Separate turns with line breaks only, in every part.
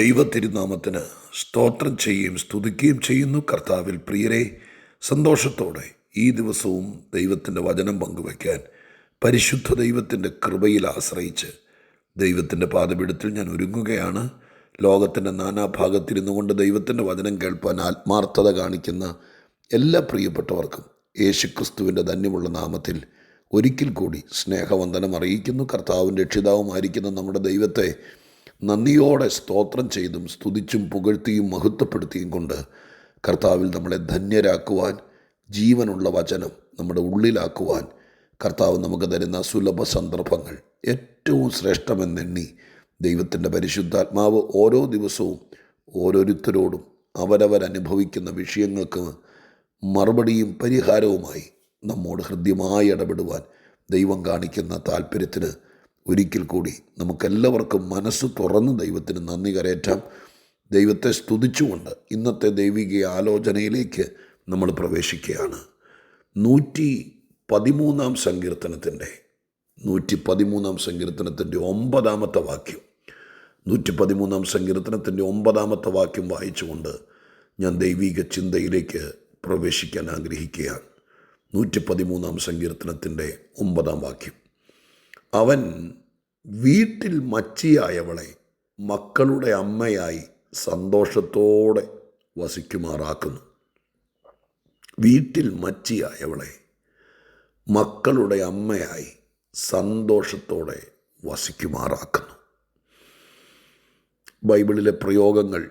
ദൈവ തിരുനാമത്തിന് സ്തോത്രം ചെയ്യുകയും സ്തുതിക്കുകയും ചെയ്യുന്നു. കർത്താവിൽ പ്രിയരെ സന്തോഷത്തോടെ ഈ ദിവസവും ദൈവത്തിന്റെ വചനം പങ്കുവയ്ക്കാൻ പരിശുദ്ധ ദൈവത്തിന്റെ കൃപയിൽ ആശ്രയിച്ച് ദൈവത്തിന്റെ പാതപീഠത്തിൽ ഞാൻ ഒരുങ്ങുകയാണ്. ലോകത്തിന്റെ നാനാഭാഗത്തിരുന്നു കൊണ്ട് ദൈവത്തിന്റെ വചനം കേൾപ്പാൻ ആത്മാർത്ഥത കാണിക്കുന്ന എല്ലാ പ്രിയപ്പെട്ടവർക്കും യേശുക്രിസ്തുവിന്റെ ധന്യമുള്ള നാമത്തിൽ ഒരിക്കൽ കൂടി സ്നേഹവന്ദനം അറിയിക്കുന്നു. കർത്താവും രക്ഷിതാവുമായിരിക്കുന്ന നമ്മുടെ ദൈവത്തെ നന്ദിയോടെ സ്തോത്രം ചെയ്തും സ്തുതിച്ചും പുകഴ്ത്തിയും മഹത്വപ്പെടുത്തിയും കൊണ്ട് കർത്താവിൽ നമ്മളെ ധന്യരാക്കുവാൻ ജീവനുള്ള വചനം നമ്മുടെ ഉള്ളിലാക്കുവാൻ കർത്താവ് നമുക്ക് തരുന്ന സുലഭ സന്ദർഭങ്ങൾ ഏറ്റവും ശ്രേഷ്ഠമെന്നെണ്ണി ദൈവത്തിന്റെ പരിശുദ്ധാത്മാവ് ഓരോ ദിവസവും ഓരോരുത്തരോടും അവരവരനുഭവിക്കുന്ന വിഷയങ്ങൾക്ക് മറുപടിയും പരിഹാരവുമായി നമ്മോട് ഹൃദ്യമായി ഇടപെടുവാൻ ദൈവം കാണിക്കുന്ന താല്പര്യത്തിന് ഒരിക്കൽ കൂടി നമുക്കെല്ലാവർക്കും മനസ്സ് തുറന്ന് ദൈവത്തിന് നന്ദി കരയറ്റാം. ദൈവത്തെ സ്തുതിച്ചുകൊണ്ട് ഇന്നത്തെ ദൈവിക ആലോചനയിലേക്ക് നമ്മൾ പ്രവേശിക്കുകയാണ്. നൂറ്റി പതിമൂന്നാം സങ്കീർത്തനത്തിന്റെ നൂറ്റി പതിമൂന്നാം സങ്കീർത്തനത്തിന്റെ ഒമ്പതാമത്തെ വാക്യം നൂറ്റി പതിമൂന്നാം സങ്കീർത്തനത്തിന്റെ ഒമ്പതാമത്തെ വാക്യം വായിച്ചുകൊണ്ട് ഞാൻ ദൈവിക ചിന്തയിലേക്ക് പ്രവേശിക്കാൻ ആഗ്രഹിക്കുകയാണ്. നൂറ്റി പതിമൂന്നാം സങ്കീർത്തനത്തിന്റെ ഒമ്പതാം വാക്യം. അവൻ വീട്ടിൽ മച്ചിയായവളെ മക്കളുടെ അമ്മയായി സന്തോഷത്തോടെ വസിക്കുമാറാക്കുന്നു. വീട്ടിൽ മച്ചിയായവളെ മക്കളുടെ അമ്മയായി സന്തോഷത്തോടെ വസിക്കുമാറാക്കുന്നു. ബൈബിളിലെ പ്രയോഗങ്ങൾ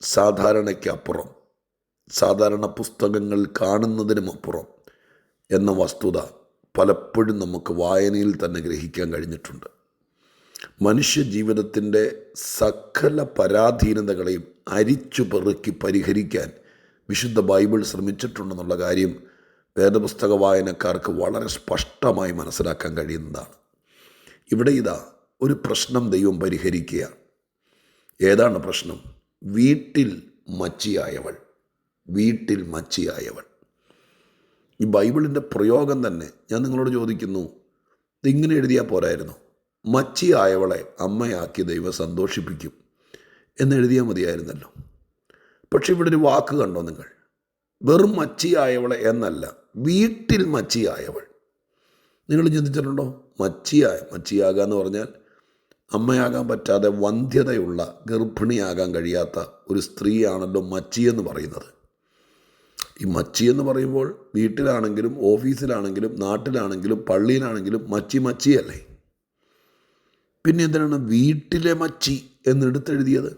സാധാരണയ്ക്കപ്പുറം സാധാരണ പുസ്തകങ്ങൾ കാണുന്നതിനുമപ്പുറം എന്ന വസ്തുത പലപ്പോഴും നമുക്ക് വായനയിൽ തന്നെ ഗ്രഹിക്കാൻ കഴിഞ്ഞിട്ടുണ്ട്. മനുഷ്യ ജീവിതത്തിന്റെ സകല പരാധീനതകളെയും അരിച്ചു പെറുക്കി പരിഹരിക്കാൻ വിശുദ്ധ ബൈബിൾ ശ്രമിച്ചിട്ടുണ്ടെന്നുള്ള കാര്യം വേദപുസ്തക വായനക്കാർക്ക് വളരെ സ്പഷ്ടമായി മനസ്സിലാക്കാൻ കഴിയുന്നതാണ്. ഇവിടെ ഇതാ ഒരു പ്രശ്നം ദൈവം പരിഹരിക്കുകയാണ്. ഏതാണ് പ്രശ്നം? വീട്ടിൽ മച്ചിയായവൾ. വീട്ടിൽ മച്ചിയായവൾ. ഈ ബൈബിളിന്റെ പ്രയോഗം തന്നെ ഞാൻ നിങ്ങളോട് ചോദിക്കുന്നു. ഇതിങ്ങനെ എഴുതിയാൽ പോരായിരുന്നു. മച്ചിയായവളെ അമ്മയാക്കി ദൈവം സന്തോഷിപ്പിക്കും എന്ന് എന്നെഴുതിയാൽ മതിയായിരുന്നല്ലോ. പക്ഷെ ഇവിടെ ഒരു വാക്ക് കണ്ടോ നിങ്ങൾ? വെറും മച്ചിയായവളെ എന്നല്ല വീട്ടിൽ മച്ചിയായവൾ നിങ്ങൾ ചിന്തിച്ചിട്ടുണ്ടോ? മച്ചിയായ മച്ചിയാകുക എന്ന് പറഞ്ഞാൽ അമ്മയാകാൻ പറ്റാതെ വന്ധ്യതയുള്ള ഗർഭിണിയാകാൻ കഴിയാത്ത ഒരു സ്ത്രീയാണല്ലോ മച്ചി എന്ന് പറയുന്നത്. ഈ മച്ചി എന്ന് പറയുമ്പോൾ വീട്ടിലാണെങ്കിലും ഓഫീസിലാണെങ്കിലും നാട്ടിലാണെങ്കിലും പള്ളിയിലാണെങ്കിലും മച്ചി മച്ചിയല്ലേ? പിന്നെ എന്തിനാണ് വീട്ടിലെ മച്ചി എന്നെടുത്തെഴുതിയത്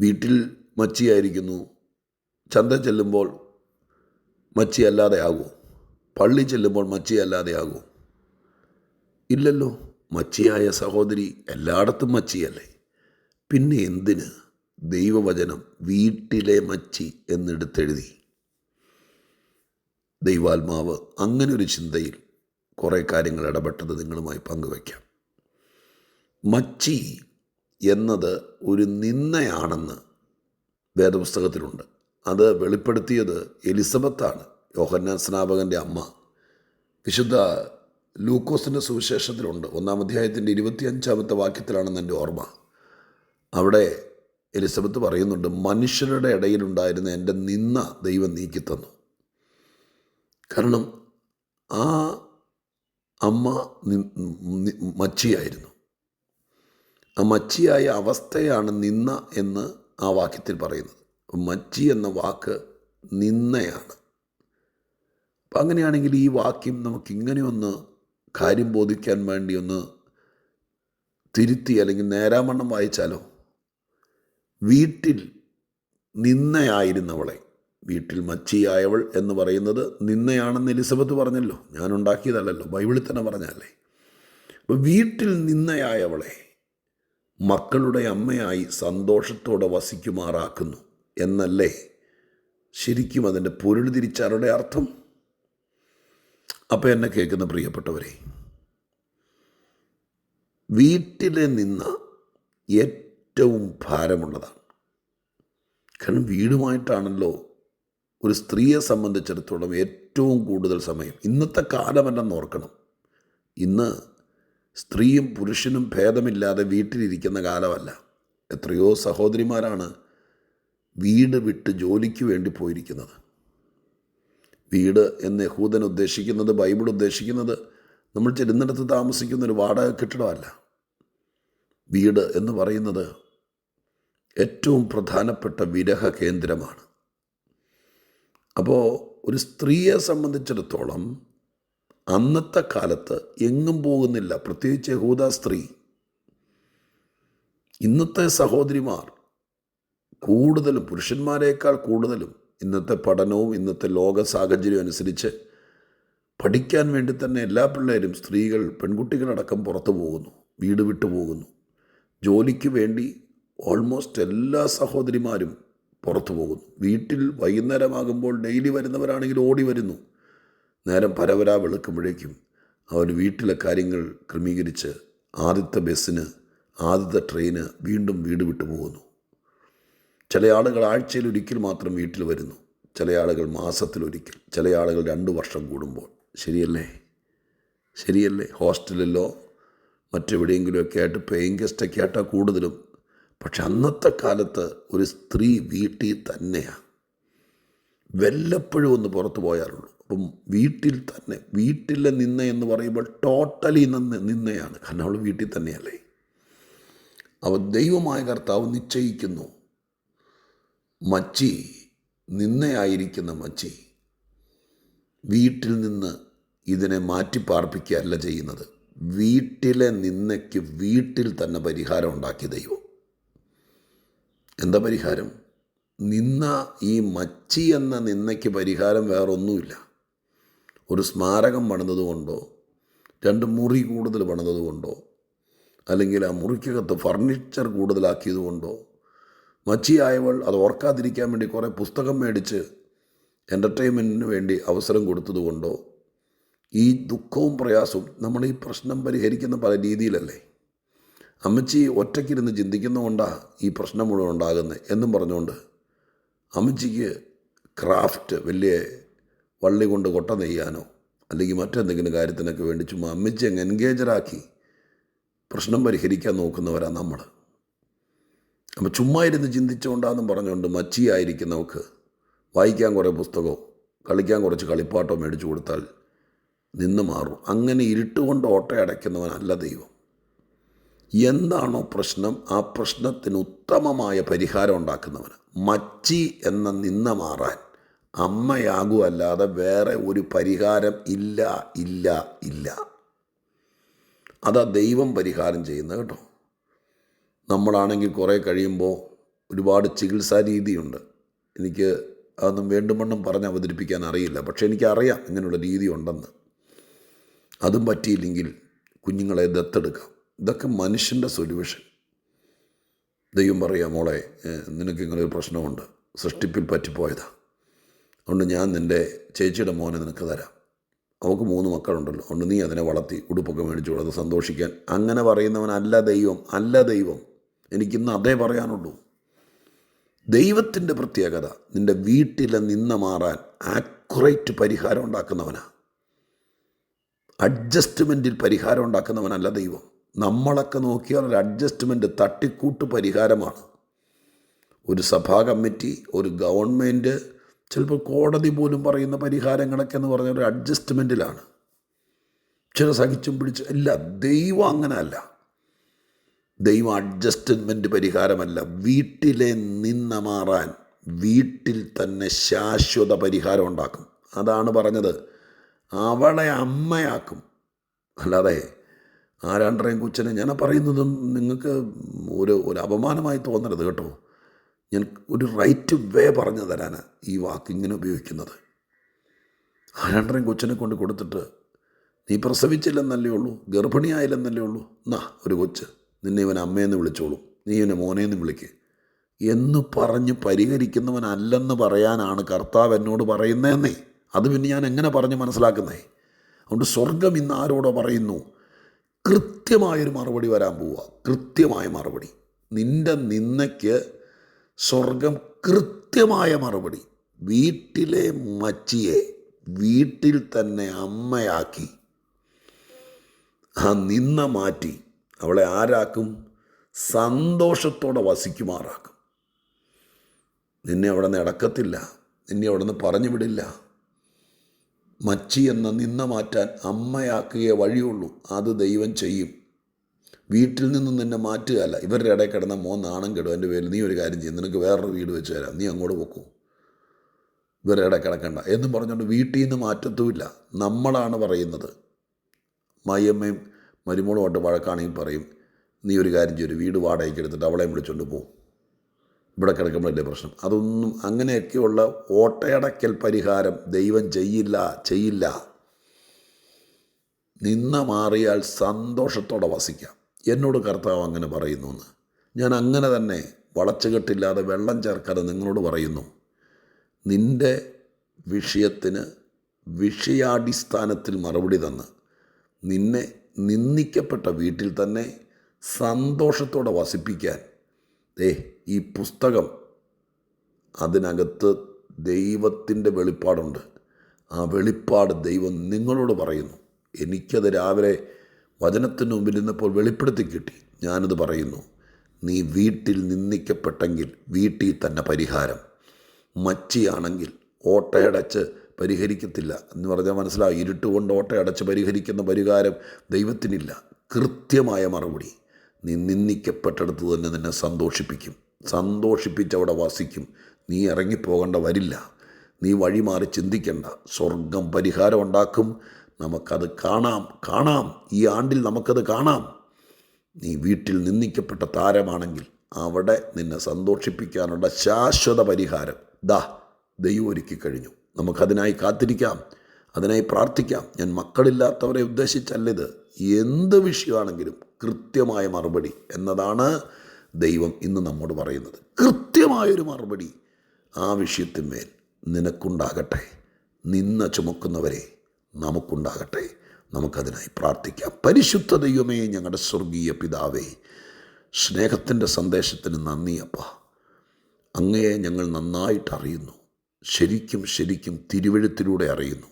വീട്ടിൽ മച്ചിയായിരിക്കുന്നു. ചന്ത ചെല്ലുമ്പോൾ മച്ചി അല്ലാതെ പള്ളി ചെല്ലുമ്പോൾ മച്ചി അല്ലാതെ ആകുമോ? ഇല്ലല്ലോ. മച്ചിയായ സഹോദരി എല്ലായിടത്തും മച്ചിയല്ലേ. പിന്നെ എന്തിന്? ദൈവവചനം വീട്ടിലെ മച്ചി എന്നെടുത്തെഴുതി. ദൈവാത്മാവ് അങ്ങനെ ഒരു ചിന്തയിൽ കുറേ കാര്യങ്ങൾ ഇടപെട്ടത് നിങ്ങളുമായി പങ്കുവയ്ക്കാം. മച്ചി എന്നത് ഒരു നിന്നയാണെന്ന് വേദപുസ്തകത്തിലുണ്ട്. അത് വെളിപ്പെടുത്തിയത് എലിസബത്താണ് യോഹന്നാൻ സ്നാപകന്റെ അമ്മ. വിശുദ്ധ ലൂക്കോസിന്റെ സുവിശേഷത്തിലുണ്ട് ഒന്നാം അധ്യായത്തിന്റെ ഇരുപത്തിയഞ്ചാമത്തെ വാക്യത്തിലാണെന്ന് എന്റെ ഓർമ്മ. അവിടെ എലിസബത്ത് പറയുന്നുണ്ട് മനുഷ്യരുടെ ഇടയിലുണ്ടായിരുന്ന എന്റെ നിന്ന ദൈവം നീക്കി തന്നു. കാരണം ആ അമ്മ മച്ചിയായിരുന്നു. ആ മച്ചിയായ അവസ്ഥയാണ് നിന്ന എന്ന് ആ വാക്യത്തിൽ പറയുന്നത്. മച്ചി എന്ന വാക്ക് നിന്നയാണ് അപ്പം അങ്ങനെയാണെങ്കിൽ ഈ വാക്യം നമുക്കിങ്ങനെ ഒന്ന് കാര്യം ബോധിക്കാൻ വേണ്ടി ഒന്ന് തിരുത്തി അല്ലെങ്കിൽ നേരാമണ്ണം വായിച്ചാലോ? വീട്ടിൽ നിന്നയായിരുന്നവളെ. വീട്ടിൽ മച്ചിയായവൾ എന്ന് പറയുന്നത് നിന്നയാണെന്ന് എലിസബത്ത് പറഞ്ഞല്ലോ. ഞാൻ ഉണ്ടാക്കിയതല്ലല്ലോ. ബൈബിളിൽ തന്നെ പറഞ്ഞല്ലേ അപ്പോൾ വീട്ടിൽ നിന്നയായവളെ മക്കളുടെ അമ്മയായി സന്തോഷത്തോടെ വസിക്കുമാറാക്കുന്നു എന്നല്ലേ ശരിക്കും അതിന്റെ പൊരുൾ തിരിച്ചാരുടെ അർത്ഥം? അപ്പോൾ എന്നെ കേൾക്കുന്ന പ്രിയപ്പെട്ടവരെ വീട്ടിലെ നിന്ന ഏറ്റവും ഭാരമുള്ളതാണ്. കാരണം വീടുമായിട്ടാണല്ലോ ഒരു സ്ത്രീയെ സംബന്ധിച്ചിടത്തോളം ഏറ്റവും കൂടുതൽ സമയം. ഇന്നത്തെ കാലമല്ലെന്ന് ഓർക്കണം. ഇന്ന് സ്ത്രീയും പുരുഷനും ഭേദമില്ലാതെ വീട്ടിലിരിക്കുന്ന കാലമല്ല. എത്രയോ സഹോദരിമാരാണ് വീട് വിട്ട് ജോലിക്ക് വേണ്ടി പോയിരിക്കുന്നത്. വീട് എന്ന് യഹൂദൻ ഉദ്ദേശിക്കുന്നത് ബൈബിൾ ഉദ്ദേശിക്കുന്നത് നമ്മൾ ചെല്ലുന്നിടത്ത് താമസിക്കുന്ന ഒരു വാടക കെട്ടിടമല്ല. വീട് എന്ന് പറയുന്നത് ഏറ്റവും പ്രധാനപ്പെട്ട വിരഹ കേന്ദ്രമാണ്. അപ്പോൾ ഒരു സ്ത്രീയെ സംബന്ധിച്ചിടത്തോളം അന്നത്തെ കാലത്ത് എങ്ങും പോകുന്നില്ല. പ്രത്യേകിച്ച് യഹൂദ സ്ത്രീ. ഇന്നത്തെ സഹോദരിമാർ കൂടുതലും പുരുഷന്മാരെക്കാൾ കൂടുതലും ഇന്നത്തെ പഠനവും ഇന്നത്തെ ലോക സാഹചര്യവും അനുസരിച്ച് പഠിക്കാൻ വേണ്ടി തന്നെ എല്ലാ പിള്ളേരും സ്ത്രീകൾ പെൺകുട്ടികളടക്കം പുറത്തു പോകുന്നു. വീട് വിട്ടു പോകുന്നു. ജോലിക്ക് വേണ്ടി ഓൾമോസ്റ്റ് എല്ലാ സഹോദരിമാരും പുറത്തു പോകുന്നു. വീട്ടിൽ വൈകുന്നേരമാകുമ്പോൾ ഡെയിലി വരുന്നവരാണെങ്കിൽ ഓടി വരുന്നു. നേരം പരവരാ വെളുക്കുമ്പോഴേക്കും അവർ വീട്ടിലെ കാര്യങ്ങൾ ക്രമീകരിച്ച് ആദ്യത്തെ ബസ്സിന് ആദ്യത്തെ ട്രെയിന് വീണ്ടും വീട് വിട്ടു പോകുന്നു. ചില ആളുകൾ ആഴ്ചയിൽ ഒരിക്കൽ മാത്രം വീട്ടിൽ വരുന്നു. ചില ആളുകൾ മാസത്തിലൊരിക്കൽ ചില ആളുകൾ രണ്ട് വർഷം കൂടുമ്പോൾ. ശരിയല്ലേ? ശരിയല്ലേ? ഹോസ്റ്റലിലോ മറ്റെവിടെയെങ്കിലുമൊക്കെ ആയിട്ട് പേയിങ് ഗസ്റ്റൊക്കെ ആയിട്ടാണ് കൂടുതലും. പക്ഷെ അന്നത്തെ കാലത്ത് ഒരു സ്ത്രീ വീട്ടിൽ തന്നെയാണ് വല്ലപ്പോഴും ഒന്ന് പുറത്തു പോയാറുള്ളൂ അപ്പം വീട്ടിൽ തന്നെ വീട്ടിലെ നിന്ന എന്ന് പറയുമ്പോൾ ടോട്ടലി നിന്ന് നിന്നയാണ്. കാരണം അവൾ വീട്ടിൽ തന്നെയല്ലേ. അവ ദൈവമായ കർത്താവ് നിശ്ചയിക്കുന്നു. മച്ചി നിന്നയായിരിക്കുന്ന മച്ചി വീട്ടിൽ നിന്ന് ഇതിനെ മാറ്റി മാറ്റിപ്പാർപ്പിക്കുകയല്ല ചെയ്യുന്നത്. വീട്ടിലെ നിന്നയ്ക്ക് വീട്ടിൽ തന്നെ പരിഹാരം ഉണ്ടാക്കി ദൈവം. എന്താ പരിഹാരം? നിന്ന ഈ മച്ചി എന്ന നിന്നയ്ക്ക് പരിഹാരം വേറൊന്നുമില്ല. ഒരു സ്മാരകം പണിതുകൊണ്ടോ രണ്ട് മുറി കൂടുതൽ പണിതുകൊണ്ടോ അല്ലെങ്കിൽ ആ മുറിക്കകത്ത് ഫർണിച്ചർ കൂടുതലാക്കിയതുകൊണ്ടോ മച്ചിയായവൾ അത് ഓർക്കാതിരിക്കാൻ വേണ്ടി കുറേ പുസ്തകം മേടിച്ച് എന്റർടൈൻമെന്റിന് വേണ്ടി അവസരം കൊടുത്തതുകൊണ്ടോ ഈ ദുഃഖവും പ്രയാസവും നമ്മൾ ഈ പ്രശ്നം പരിഹരിക്കുന്ന പല രീതിയിലല്ലേ? അമ്മച്ചി ഒറ്റയ്ക്കിരുന്ന് ചിന്തിക്കുന്നതുകൊണ്ടാണ് ഈ പ്രശ്നം മുഴുവൻ ഉണ്ടാകുന്നത് എന്നും പറഞ്ഞുകൊണ്ട് അമ്മച്ചിക്ക് ക്രാഫ്റ്റ് വലിയ വള്ളി കൊണ്ട് കൊട്ട നെയ്യാനോ അല്ലെങ്കിൽ മറ്റെന്തെങ്കിലും കാര്യത്തിനൊക്കെ വേണ്ടി ചുമ്മാ അമ്മച്ചി അങ്ങ് എൻഗേജറാക്കി പ്രശ്നം പരിഹരിക്കാൻ നോക്കുന്നവരാണ് നമ്മൾ അപ്പോൾ ചുമ്മാ ഇരുന്ന് ചിന്തിച്ചുകൊണ്ടാണെന്നും പറഞ്ഞുകൊണ്ട് മച്ചിയായിരിക്കുന്നവർക്ക് വായിക്കാൻ കുറേ പുസ്തകമോ കളിക്കാൻ കുറച്ച് കളിപ്പാട്ടോ മേടിച്ചു കൊടുത്താൽ നിന്ന് മാറും. അങ്ങനെ ഇരുട്ടുകൊണ്ട് ഓട്ടയടയ്ക്കുന്നവനല്ല ദൈവം. എന്താണോ പ്രശ്നം ആ പ്രശ്നത്തിന് ഉത്തമമായ പരിഹാരം ഉണ്ടാക്കുന്നവന്. മച്ചി എന്ന നിന്ന മാറാൻ അമ്മയാകുമല്ലാതെ വേറെ ഒരു പരിഹാരം ഇല്ല ഇല്ല ഇല്ല. അതാ ദൈവം പരിഹാരം ചെയ്യുന്നത് കേട്ടോ. നമ്മളാണെങ്കിൽ കുറേ കഴിയുമ്പോൾ ഒരുപാട് ചികിത്സാ രീതിയുണ്ട്. എനിക്ക് അതൊന്നും വേണ്ടുമണ്ണം പറഞ്ഞ് അവതരിപ്പിക്കാൻ അറിയില്ല. പക്ഷേ എനിക്കറിയാം ഇങ്ങനെയുള്ള രീതി ഉണ്ടെന്ന് അതും പറ്റിയില്ലെങ്കിൽ കുഞ്ഞുങ്ങളെ ദത്തെടുക്കാം. ഇതൊക്കെ മനുഷ്യന്റെ സൊല്യൂഷൻ ദൈവം പറയാം മോളെ നിനക്ക് ഒരു പ്രശ്നമുണ്ട്. സൃഷ്ടിപ്പിൽ പറ്റിപ്പോയതാണ് അതുകൊണ്ട് ഞാൻ നിന്റെ ചേച്ചിയുടെ മോനെ നിനക്ക് തരാം. അവൾക്ക് മൂന്ന് മക്കളുണ്ടല്ലോ. അതുകൊണ്ട് നീ അതിനെ വളർത്തി ഉടുപ്പൊക്കെ മേടിച്ചു അത് സന്തോഷിക്കാൻ. അങ്ങനെ പറയുന്നവനല്ല ദൈവം അല്ല ദൈവം. എനിക്കിന്ന് അതേ പറയാനുള്ളൂ. ദൈവത്തിന്റെ പ്രത്യേകത നിന്റെ വീട്ടിലെ നിന്ന മാറാൻ ആക്യുറേറ്റ് പരിഹാരം ഉണ്ടാക്കുന്നവനാ. അഡ്ജസ്റ്റ്മെന്റിൽ പരിഹാരം ഉണ്ടാക്കുന്നവനല്ല ദൈവം. നമ്മളൊക്കെ നോക്കിയാൽ ഒരു അഡ്ജസ്റ്റ്മെന്റ് തട്ടിക്കൂട്ട് പരിഹാരമാണ്. ഒരു സഭാ കമ്മിറ്റി ഒരു ഗവൺമെന്റ് ചിലപ്പോൾ കോടതി പോലും പറയുന്ന പരിഹാരങ്ങളൊക്കെ എന്ന് പറഞ്ഞ ഒരു അഡ്ജസ്റ്റ്മെന്റിലാണ് ചില സഹിച്ചും പിടിച്ചും ഇല്ല ദൈവം അങ്ങനെ അല്ല ദൈവം അഡ്ജസ്റ്റ്മെന്റ് പരിഹാരമല്ല. വീട്ടിലെ നിന്ന മാറാൻ വീട്ടിൽ തന്നെ ശാശ്വത പരിഹാരം ഉണ്ടാക്കും. അതാണ് പറഞ്ഞത്. അവളെ അമ്മയാക്കും. അല്ലാതെ ആ രണ്ടരയും കൊച്ചിനെ ഞാൻ പറയുന്നതും നിങ്ങൾക്ക് ഒരു ഒരു അപമാനമായി തോന്നരുത് കേട്ടോ. ഞാൻ ഒരു റൈറ്റ് വേ പറഞ്ഞു തരാനാണ് ഈ വാക്കിങ്ങിനെ ഉപയോഗിക്കുന്നത്. ആ രണ്ടരയും കൊച്ചിനെ കൊണ്ട് കൊടുത്തിട്ട് നീ പ്രസവിച്ചില്ലെന്നല്ലേ ഉള്ളൂ ഗർഭിണിയായില്ലെന്നല്ലേ ഉള്ളൂ. എന്നാ ഒരു കൊച്ച് നിന്നെ ഇവൻ അമ്മയെന്ന് വിളിച്ചോളൂ നീ ഇവനെ മോനേന്ന് വിളിക്ക്. എന്ന് പറഞ്ഞ് പരിഹരിക്കുന്നവനല്ലെന്ന് പറയാനാണ് കർത്താവ് എന്നോട് പറയുന്നതെന്നേ. അത് പിന്നെ ഞാൻ എങ്ങനെ പറഞ്ഞ് മനസ്സിലാക്കുന്നേ? അതുകൊണ്ട് സ്വർഗം ഇന്ന് ആരോടോ പറയുന്നു കൃത്യമായൊരു മറുപടി വരാൻ പോവുക കൃത്യമായ മറുപടി. നിന്റെ നിന്നയ്ക്ക് സ്വർഗം കൃത്യമായ മറുപടി. വീട്ടിലെ മച്ചിയെ വീട്ടിൽ തന്നെ അമ്മയാക്കി. ആ നിന്ന മാറ്റി അവളെ ആരാക്കും? സന്തോഷത്തോടെ വസിക്കുമാറാക്കും. നിന്നെ അവിടെ നിന്ന് ഇടക്കത്തില്ല. നിന്നെ അവിടെ നിന്ന് പറഞ്ഞു വിടില്ല മച്ചി എന്ന നിന്ന മാറ്റാൻ അമ്മയാക്കുകയെ വഴിയുള്ളൂ. അത് ദൈവം ചെയ്യും. വീട്ടിൽ നിന്നും നിന്നെ മാറ്റുകയല്ല. ഇവരുടെ ഇടയിൽ കിടന്ന മോൻ കെടും. എന്റെ പേരിൽ നീ ഒരു കാര്യം ചെയ്യും. നിനക്ക് വേറൊരു വീട് വെച്ച് തരാം. നീ അങ്ങോട്ട് പൊക്കൂ. ഇവരുടെ ഇടയിൽ കിടക്കണ്ട. എന്ന് പറഞ്ഞുകൊണ്ട് വീട്ടിൽ നിന്ന് മാറ്റത്തുമില്ല. നമ്മളാണ് പറയുന്നത്. മയമ്മയും മരുമോളുമായിട്ട് വഴക്കാണെങ്കിൽ പറയും. നീ ഒരു കാര്യം ചെയ്യും. ഒരു വീട് വാടകയ്ക്ക് എടുത്തിട്ട് അവളെയും വിളിച്ചുകൊണ്ട് പോകും ഇവിടെ കിടക്കുമ്പോഴല്ലേ പ്രശ്നം. അതൊന്നും അങ്ങനെയൊക്കെയുള്ള ഓട്ടയടക്കൽ പരിഹാരം ദൈവം ചെയ്യില്ല ചെയ്യില്ല. നിന്ന മാറിയാൽ സന്തോഷത്തോടെ വസിക്കാം. എന്നോട് കർത്താവ് അങ്ങനെ പറയുന്നു എന്ന് ഞാൻ അങ്ങനെ തന്നെ വളച്ചുകെട്ടില്ലാതെ വെള്ളം ചേർക്കാതെ നിങ്ങളോട് പറയുന്നു. നിന്റെ വിഷയത്തിന് വിഷയാടിസ്ഥാനത്തിൽ മറുപടി തന്ന്. നിന്നെ നിന്ദിക്കപ്പെട്ട വീട്ടിൽ തന്നെ സന്തോഷത്തോടെ വസിപ്പിക്കാൻ. ദേ ഈ പുസ്തകം അതിനകത്ത് ദൈവത്തിന്റെ വെളിപ്പാടുണ്ട്. ആ വെളിപ്പാട് ദൈവം നിങ്ങളോട് പറയുന്നു. എനിക്കത് രാവിലെ വചനത്തിന് മുമ്പിൽ നിന്നപ്പോൾ വെളിപ്പെടുത്തി കിട്ടി. ഞാനത് പറയുന്നു. നീ വീട്ടിൽ നിന്ദിക്കപ്പെട്ടെങ്കിൽ വീട്ടിൽ തന്നെ പരിഹാരം. മച്ചിയാണെങ്കിൽ ഓട്ടയടച്ച് പരിഹരിക്കത്തില്ല എന്ന് പറഞ്ഞാൽ മനസ്സിലാവും ഇരുട്ടുകൊണ്ട് ഓട്ടയടച്ച് പരിഹരിക്കുന്ന പരിഹാരം ദൈവത്തിനില്ല. കൃത്യമായ മറുപടി. നീ നിന്ദിക്കപ്പെട്ടെടുത്ത് തന്നെ നിന്നെ സന്തോഷിപ്പിക്കും. സന്തോഷിപ്പിച്ച് അവിടെ വസിക്കും. നീ ഇറങ്ങിപ്പോകേണ്ട വരില്ല. നീ വഴി മാറി ചിന്തിക്കണ്ട. സ്വർഗം പരിഹാരം ഉണ്ടാക്കും നമുക്കത് കാണാം. കാണാം. ഈ ആണ്ടിൽ നമുക്കത് കാണാം. നീ വീട്ടിൽ നിന്ദിക്കപ്പെട്ട താരമാണെങ്കിൽ അവിടെ നിന്നെ സന്തോഷിപ്പിക്കാനുള്ള ശാശ്വത പരിഹാരം ദാ ദൈവം ഒരുക്കി കഴിഞ്ഞു. നമുക്കതിനായി കാത്തിരിക്കാം. അതിനായി പ്രാർത്ഥിക്കാം. ഞാൻ മക്കളില്ലാത്തവരെ ഉദ്ദേശിച്ചല്ലിത് എന്ത് വിഷയമാണെങ്കിലും കൃത്യമായ മറുപടി എന്നതാണ് ദൈവം ഇന്ന് നമ്മോട് പറയുന്നത്. കൃത്യമായൊരു മറുപടി ആ വിഷയത്തിന്മേൽ നിനക്കുണ്ടാകട്ടെ. നിന്ന ചുമക്കുന്നവരെ നമുക്കുണ്ടാകട്ടെ. നമുക്കതിനായി പ്രാർത്ഥിക്കാം. പരിശുദ്ധ ദൈവമേ ഞങ്ങളുടെ സ്വർഗീയ പിതാവേ സ്നേഹത്തിന്റെ സന്ദേശത്തിന് നന്ദിയപ്പ അങ്ങയെ ഞങ്ങൾ നന്നായിട്ട് അറിയുന്നു. ശരിക്കും ശരിക്കും തിരുവഴുത്തിലൂടെ അറിയുന്നു.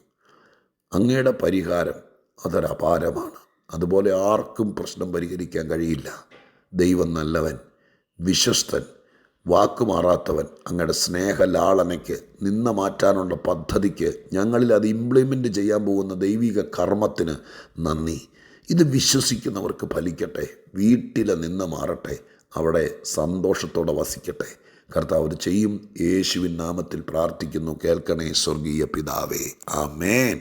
അങ്ങയുടെ പരിഹാരം അതൊരപാരമാണ്. അതുപോലെ ആർക്കും പ്രശ്നം പരിഹരിക്കാൻ കഴിയില്ല. ദൈവം നല്ലവൻ. വിശ്വസ്തൻ വാക്കുമാറാത്തവൻ അങ്ങയുടെ സ്നേഹലാളനയ്ക്ക് നിന്ന മാറ്റാനുള്ള പദ്ധതിക്ക് ഞങ്ങളിൽ അത് ഇംപ്ലിമെന്റ് ചെയ്യാൻ പോകുന്ന ദൈവിക കർമ്മത്തിന് നന്ദി. ഇത് വിശ്വസിക്കുന്നവർക്ക് ഫലിക്കട്ടെ വീട്ടിലെ നിന്ന് മാറട്ടെ അവിടെ സന്തോഷത്തോടെ വസിക്കട്ടെ. കർത്താവ് ചെയ്യും. യേശുവിൻ നാമത്തിൽ പ്രാർത്ഥിക്കുന്നു. കേൾക്കണേ സ്വർഗീയ പിതാവേ. ആമേൻ.